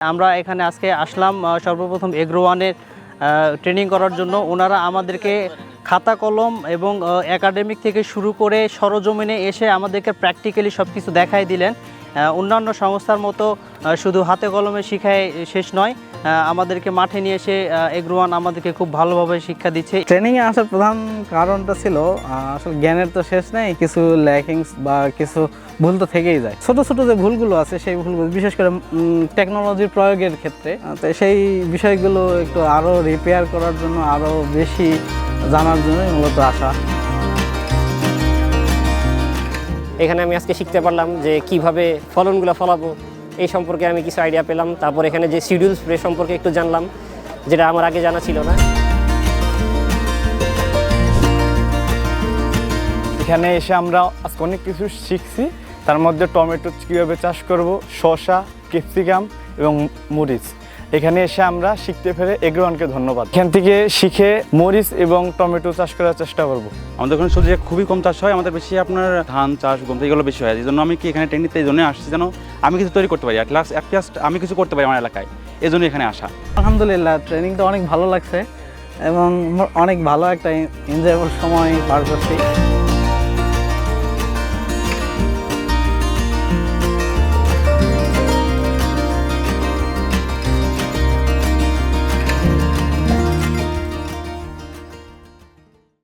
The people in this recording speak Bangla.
আমরা এখানে আজকে আসলাম সর্বপ্রথম এগ্রো ওয়ানের ট্রেনিং করার জন্য। ওনারা আমাদেরকে খাতা কলম এবং একাডেমিক থেকে শুরু করে সরজমিনে এসে আমাদেরকে প্র্যাকটিক্যালি সব কিছু দেখাই দিলেন। অন্যান্য সংস্থার মতো শুধু হাতে কলমে শিখায় শেষ নয় আমাদেরকে মাঠে নিয়ে এসে এগ্রো ওয়ান আমাদেরকে খুব ভালোভাবে শিক্ষা দিচ্ছে। ট্রেনিং এ আসার প্রধান কারণটা ছিল আসলে জ্ঞানের তো শেষ নেই, কিছু ল্যাকিংস বা কিছু ভুল তো থেকেই যায়। ছোট ছোট যে ভুলগুলো আছে, সেই ভুলগুলো, বিশেষ করে টেকনোলজির প্রয়োগের ক্ষেত্রে তো সেই বিষয়গুলো একটু আরও রিপেয়ার করার জন্য আরও বেশি জানার জন্যই মূলত আসা এখানে আমি আজকে শিখতে পারলাম যে কীভাবে ফলনগুলো ফলাবো, এই সম্পর্কে আমি কিছু আইডিয়া পেলাম। তারপর এখানে যে শিডিউল স্প্রে সম্পর্কে একটু জানলাম, যেটা আমার আগে জানা ছিল না। এখানে এসে আমরা আজকে অনেক কিছু শিখছি। তার মধ্যে টমেটো কীভাবে চাষ করব, শসা, ক্যাপসিকাম এবং মরিচ। এখানে এসে আমরা শিখতে পেরে এগ্রোয়ানকে ধন্যবাদ। এখান থেকে শিখে মরিচ এবং টমেটো চাষ করার চেষ্টা করব। আমাদের ওখানে সবজি খুবই কম চাষ হয় আমাদের বেশি আপনার ধান চাষ গম এগুলো বেশি হয়। এই জন্য আমি কি এখানে ট্রেন নিতে এই জন্য আসছি যেন আমি কিছু তৈরি করতে পারি অ্যাট লাস্ট অ্যাটলিস্ট আমি কিছু করতে পারি আমার এলাকায়। এই জন্য এখানে আসা। আলহামদুলিল্লাহ ট্রেনিংটা অনেক ভালো লাগছে এবং অনেক ভালো একটা এনজয়েবল সময় পার করছি।